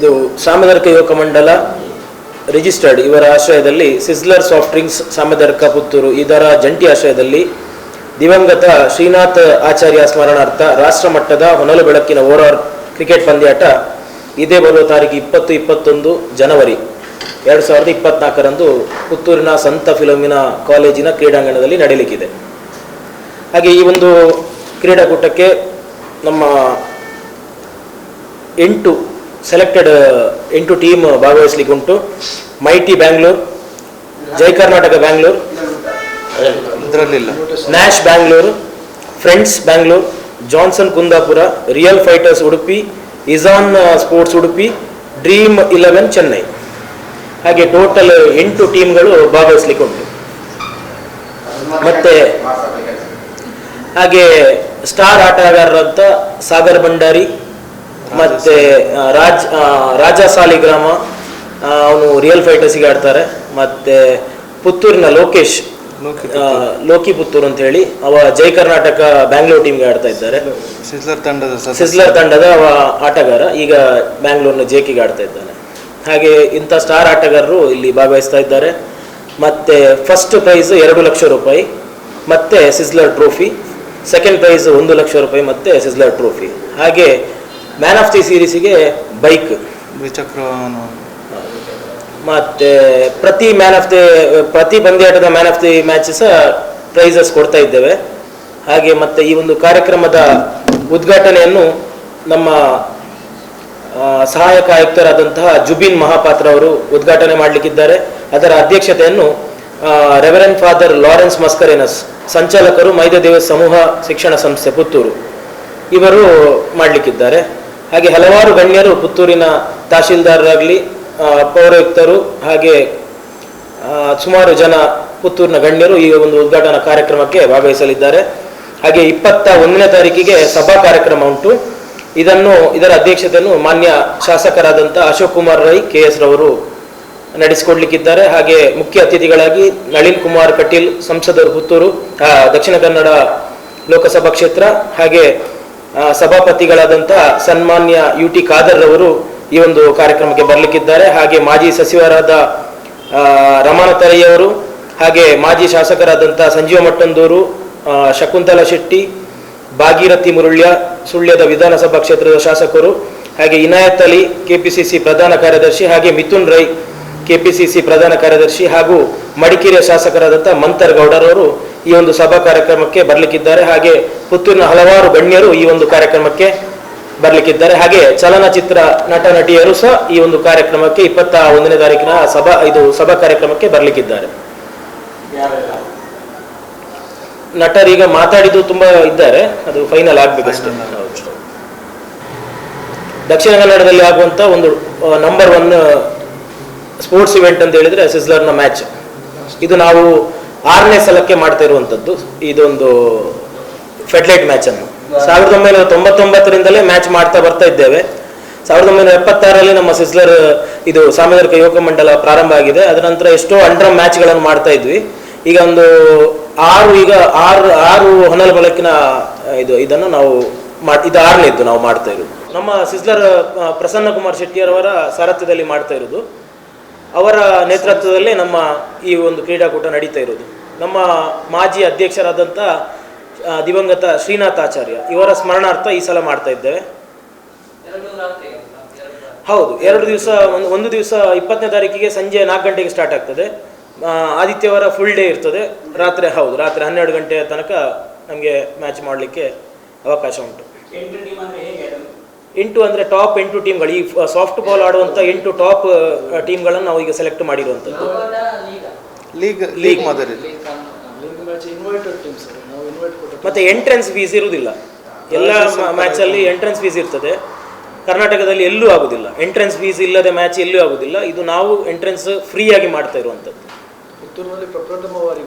ಇದು ಸಾಮದರ್ಕ ಯುವಕ ಮಂಡಲ ರಿಜಿಸ್ಟರ್ಡ್ ಇವರ ಆಶ್ರಯದಲ್ಲಿ ಸಿಸ್ಲರ್ ಸಾಫ್ಟ್ ಡ್ರಿಂಕ್ಸ್ ಸಾಮದರ್ಕ ಪುತ್ತೂರು. ಇದರ ಜಂಟಿ ಆಶ್ರಯದಲ್ಲಿ ದಿವಂಗತ ಶ್ರೀನಾಥ್ ಆಚಾರ್ಯ ಸ್ಮರಣಾರ್ಥ ರಾಷ್ಟ್ರ ಮಟ್ಟದ ಹೊನಲು ಬೆಳಕಿನ ಓವರ್ ಕ್ರಿಕೆಟ್ ಪಂದ್ಯಾಟ ಇದೇ ಬರುವ ತಾರೀಕು ಇಪ್ಪತ್ತು ಇಪ್ಪತ್ತೊಂದು ಜನವರಿ. ಎರಡು ಸಾವಿರದ ಇಪ್ಪತ್ನಾಲ್ಕರಂದು ಪುತ್ತೂರಿನ ಸಂತ ಫಿಲೋಮಿನ ಕಾಲೇಜಿನ ಕ್ರೀಡಾಂಗಣದಲ್ಲಿ ನಡೆಯಲಿಕ್ಕಿದೆ ಹಾಗೆ ಈ ಒಂದು ಕ್ರೀಡಾಕೂಟಕ್ಕೆ ನಮ್ಮ ಎಂಟು ಸೆಲೆಕ್ಟೆಡ್ ಎಂಟು ಟೀಮ್ ಭಾಗವಹಿಸ್ಲಿಕ್ಕೆ ಉಂಟು. Mighty Bangalore Jai Karnataka Bangalore Nash Bangalore friends Bangalore Johnson Kundapura real fighters Udupi ಇಜಾನ್ sports Udupi dream eleven Chennai ಹಾಗೆ ಟೋಟಲ್ ಎಂಟು ಟೀಮ್ಗಳು ಭಾಗವಹಿಸಲಿಕ್ಕೆ ಉಂಟು. ಮತ್ತೆ ಹಾಗೆ ಸ್ಟಾರ್ ಆಟಗಾರರಂತ ಸಾಗರ್ ಭಂಡಾರಿ ಮತ್ತೆ ರಾಜ್ ರಾಜ ಸಾಲಿಗ್ರಾಮ ಅವನು ರಿಯಲ್ ಫೈಟರ್ಸಿಗೆ ಆಡ್ತಾರೆ. ಮತ್ತೆ ಪುತ್ತೂರಿನ ಲೋಕೇಶ್ ಲೋಕಿ ಪುತ್ತೂರು ಅಂತ ಹೇಳಿ ಅವ ಜೈ ಕರ್ನಾಟಕ ಬ್ಯಾಂಗ್ಳೂರ್ ಟೀಮ್ಗೆ ಆಡ್ತಾ ಇದ್ದಾರೆ. ಸಿಸ್ಲರ್ ತಂಡದ ಸಿಸ್ಲರ್ ತಂಡದ ಅವ ಆಟಗಾರ ಈಗ ಬ್ಯಾಂಗ್ಳೂರ್ನ ಜೇಕಿಗೆ ಆಡ್ತಾ ಇದ್ದಾನೆ. ಹಾಗೆ ಇಂಥ ಸ್ಟಾರ್ ಆಟಗಾರರು ಇಲ್ಲಿ ಭಾಗವಹಿಸ್ತಾ ಇದ್ದಾರೆ. ಮತ್ತೆ ಫಸ್ಟ್ ಪ್ರೈಸ್ ಎರಡು ಲಕ್ಷ ರೂಪಾಯಿ ಮತ್ತೆ ಸಿಸ್ಲರ್ ಟ್ರೋಫಿ ಸೆಕೆಂಡ್ ಪ್ರೈಸ್ ಒಂದು ಲಕ್ಷ ರೂಪಾಯಿ ಮತ್ತೆ ಸಿಸ್ಲರ್ ಟ್ರೋಫಿ ಹಾಗೆ ಮ್ಯಾನ್ ಆಫ್ ದಿ ಸೀರೀಸಿಗೆ ಬೈಕ್ ದ್ವಿಚಕ್ರ. ಮತ್ತೆ ಪ್ರತಿ ಮ್ಯಾನ್ ಆಫ್ ದಿ ಪ್ರತಿ ಪಂದ್ಯಾಟದ ಮ್ಯಾನ್ ಆಫ್ ದಿ ಮ್ಯಾಚ್ ಸಹ ಪ್ರೈಸಸ್ ಕೊಡ್ತಾ ಇದ್ದೇವೆ. ಹಾಗೆ ಮತ್ತೆ ಈ ಒಂದು ಕಾರ್ಯಕ್ರಮದ ಉದ್ಘಾಟನೆಯನ್ನು ನಮ್ಮ ಸಹಾಯಕ ಆಯುಕ್ತರಾದಂತಹ ಜುಬಿನ್ ಮಹಾಪಾತ್ರ ಅವರು ಉದ್ಘಾಟನೆ ಮಾಡಲಿಕ್ಕಿದ್ದಾರೆ. ಅದರ ಅಧ್ಯಕ್ಷತೆಯನ್ನು ರೆವರೆನ್ ಫಾದರ್ ಲಾರೆನ್ಸ್ ಮಸ್ಕರೇನಸ್ ಸಂಚಾಲಕರು ಮೈದದೇವ ಸಮೂಹ ಶಿಕ್ಷಣ ಸಂಸ್ಥೆ ಪುತ್ತೂರು. ಇವರು ಮಾಡಲಿಕ್ಕಿದ್ದಾರೆ. ಹಾಗೆ ಹಲವಾರು ಗಣ್ಯರು ಪುತ್ತೂರಿನ ತಹಶೀಲ್ದಾರರಾಗಲಿ ಪೌರಯುಕ್ತರು ಹಾಗೆ ಸುಮಾರು ಜನ ಪುತ್ತೂರಿನ ಗಣ್ಯರು ಈ ಒಂದು ಉದ್ಘಾಟನಾ ಕಾರ್ಯಕ್ರಮಕ್ಕೆ ಭಾಗವಹಿಸಲಿದ್ದಾರೆ. ಹಾಗೆ ಇಪ್ಪತ್ತ ಒಂದನೇ ತಾರೀಕಿಗೆ ಸಭಾ ಕಾರ್ಯಕ್ರಮ ಉಂಟು. ಇದನ್ನು, ಇದರ ಅಧ್ಯಕ್ಷತೆಯನ್ನು ಮಾನ್ಯ ಶಾಸಕರಾದಂಥ ಅಶೋಕ್ ಕುಮಾರ್ ರೈ, ಕೆ ಎಸ್ ರವರು ನಡೆಸಿಕೊಡ್ಲಿಕ್ಕಿದ್ದಾರೆ. ಹಾಗೆ ಮುಖ್ಯ ಅತಿಥಿಗಳಾಗಿ ನಳಿನ್ ಕುಮಾರ್ ಕಟೀಲ್, ಸಂಸದರು ಪುತ್ತೂರು ದಕ್ಷಿಣ ಕನ್ನಡ ಲೋಕಸಭಾ ಕ್ಷೇತ್ರ, ಹಾಗೆ ಸಭಾಪತಿಗಳಾದಂಥ ಸನ್ಮಾನ್ಯ ಯು ಟಿ ಖಾದರ್ ರವರು ಈ ಒಂದು ಕಾರ್ಯಕ್ರಮಕ್ಕೆ ಬರಲಿಕ್ಕಿದ್ದಾರೆ. ಹಾಗೆ ಮಾಜಿ ಸಚಿವರಾದ ರಮಾನತರಯ್ಯವರು ಹಾಗೆ ಮಾಜಿ ಶಾಸಕರಾದಂಥ ಸಂಜೀವ ಮಟ್ಟಂದೂರು ಶಕುಂತಲಾ ಶೆಟ್ಟಿ, ಭಾಗೀರಥಿ ಮುರುಳ್ಯ, ಸುಳ್ಯದ ವಿಧಾನಸಭಾ ಕ್ಷೇತ್ರದ ಶಾಸಕರು, ಹಾಗೆ ಇನಾಯತ್ ಅಲಿ, ಕೆಪಿಸಿಸಿ ಪ್ರಧಾನ ಕಾರ್ಯದರ್ಶಿ, ಹಾಗೆ ಮಿಥುನ್ ರೈ, ಕೆಪಿಸಿಸಿ ಪ್ರಧಾನ ಕಾರ್ಯದರ್ಶಿ ಹಾಗೂ ಮಡಿಕೇರಿಯ ಶಾಸಕರಾದಂಥ ಮಂತರ್ ಗೌಡರವರು ಈ ಒಂದು ಸಭಾ ಕಾರ್ಯಕ್ರಮಕ್ಕೆ ಬರಲಿಕ್ಕಿದ್ದಾರೆ. ಹಾಗೆ ಪುತ್ತೂರಿನ ಹಲವಾರು ಗಣ್ಯರು ಈ ಒಂದು ಕಾರ್ಯಕ್ರಮಕ್ಕೆ ಬರಲಿಕ್ಕಿದ್ದಾರೆ. ಹಾಗೆ ಚಲನಚಿತ್ರ ನಟ ನಟಿಯರು ಸಹ ಈ ಒಂದು ಕಾರ್ಯಕ್ರಮಕ್ಕೆ ಇಪ್ಪತ್ತ ಒಂದನೇ ತಾರೀಕಿನ ಸಭಾ, ಇದು ಸಭಾ ಕಾರ್ಯಕ್ರಮಕ್ಕೆ ಬರಲಿಕ್ಕಿದ್ದಾರೆ. ನಟರೀಗ ಮಾತಾಡಿದ್ದು ತುಂಬಾ ಇದ್ದಾರೆ. ಅದು ಫೈನಲ್ ಆಗ್ಬೇಕಷ್ಟೇ. ದಕ್ಷಿಣ ಕನ್ನಡದಲ್ಲಿ ಆಗುವಂತ ಒಂದು ನಂಬರ್ ಒನ್ ಸ್ಪೋರ್ಟ್ಸ್ ಇವೆಂಟ್ ಅಂತ ಹೇಳಿದ್ರೆ ಸಿಸ್ಲರ್ನ ಮ್ಯಾಚ್ ಇದು ನಾವು ಆರನೇ ಸಲಕ್ಕೆ ಮಾಡ್ತಾ ಇರುವಂತದ್ದು ಇದೊಂದು ಫೆಡ್ಲೈಟ್ ಮ್ಯಾಚ್ ಅನ್ನು. ಸಾವಿರದ ಒಂಬೈನೂರ ತೊಂಬತ್ತೊಂಬತ್ತರಿಂದಲೇ ಮ್ಯಾಚ್ ಮಾಡ್ತಾ ಬರ್ತಾ ಇದ್ದೇವೆ. ಸಾವಿರದ ಒಂಬೈನೂರ ಎಪ್ಪತ್ತಾರರಲ್ಲಿ ನಮ್ಮ ಸಿಸ್ಲರ್ ಇದು ಸಾಮಾಜಿಕ ಯುವಕ ಮಂಡಲ ಪ್ರಾರಂಭ ಆಗಿದೆ. ಅದರ ನಂತರ ಎಷ್ಟೋ ಅಂಡರ್ ಮ್ಯಾಚ್ಗಳನ್ನು ಮಾಡ್ತಾ ಇದ್ವಿ. ಈಗ ಒಂದು ಆರು, ಈಗ ಆರು ಆರು ಹೊನಲ್ ಬಳಕಿನ ಇದು, ಇದನ್ನು ನಾವು ಇದು ಆರನೇದ್ದು ನಾವು ಮಾಡ್ತಾ ಇರೋದು. ನಮ್ಮ ಸಿಸ್ಲರ್ ಪ್ರಸನ್ನ ಕುಮಾರ್ ಶೆಟ್ಟಿಯರವರ ಸಾರಥ್ಯದಲ್ಲಿ ಮಾಡ್ತಾ ಇರೋದು. ಅವರ ನೇತೃತ್ವದಲ್ಲಿ ನಮ್ಮ ಈ ಒಂದು ಕ್ರೀಡಾಕೂಟ ನಡೀತಾ ಇರೋದು. ನಮ್ಮ ಮಾಜಿ ಅಧ್ಯಕ್ಷರಾದಂಥ ದಿವಂಗತ ಶ್ರೀನಾಥ್ ಆಚಾರ್ಯ, ಇವರ ಸ್ಮರಣಾರ್ಥ ಈ ಸಲ ಮಾಡ್ತಾ ಇದ್ದೇವೆ. ಹೌದು, ಎರಡು ದಿವಸ, ಒಂದು ಒಂದು ದಿವಸ ಇಪ್ಪತ್ತನೇ ತಾರೀಕಿಗೆ ಸಂಜೆ ನಾಲ್ಕು ಗಂಟೆಗೆ ಸ್ಟಾರ್ಟ್ ಆಗ್ತದೆ. ಆದಿತ್ಯವಾರ ಫುಲ್ ಡೇ ಇರ್ತದೆ. ರಾತ್ರಿ, ಹೌದು, ರಾತ್ರಿ ಹನ್ನೆರಡು ಗಂಟೆಯ ತನಕ ನಮಗೆ ಮ್ಯಾಚ್ ಮಾಡಲಿಕ್ಕೆ ಅವಕಾಶ ಉಂಟು. ಎಂಟು ಅಂದರೆ ಟಾಪ್ ಎಂಟು ಟೀಮ್ಗಳು ಈ ಸಾಫ್ಟ್ ಬಾಲ್ ಆಡುವಂಥ ಎಂಟು ಟಾಪ್ ಟೀಮ್ಗಳನ್ನು ನಾವು ಈಗ ಸೆಲೆಕ್ಟ್ ಮಾಡಿರುವಂಥದ್ದು. ಲೀಗ್ ಲೀಗ್ ಮಾದರಿ. ಮತ್ತೆ ಎಂಟ್ರೆನ್ಸ್ ಫೀಸ್ ಇರುವುದಿಲ್ಲ. ಎಲ್ಲ ಮ್ಯಾಚಲ್ಲಿ ಎಂಟ್ರೆನ್ಸ್ ಫೀಸ್ ಇರ್ತದೆ. ಕರ್ನಾಟಕದಲ್ಲಿ ಎಲ್ಲೂ ಆಗುದಿಲ್ಲ. ಎಂಟ್ರೆನ್ಸ್ ಫೀಸ್ ಇಲ್ಲದೆ ಮ್ಯಾಚ್ ಎಲ್ಲೂ ಆಗುದಿಲ್ಲ. ಇದು ನಾವು ಎಂಟ್ರೆನ್ಸ್ ಫ್ರೀಯಾಗಿ ಆಗಿ ಮಾಡ್ತಾ ಇರುವಂಥದ್ದು. ಪುತ್ತೂರಿನಲ್ಲಿ ಪ್ರಪ್ರಥಮವಾಗಿ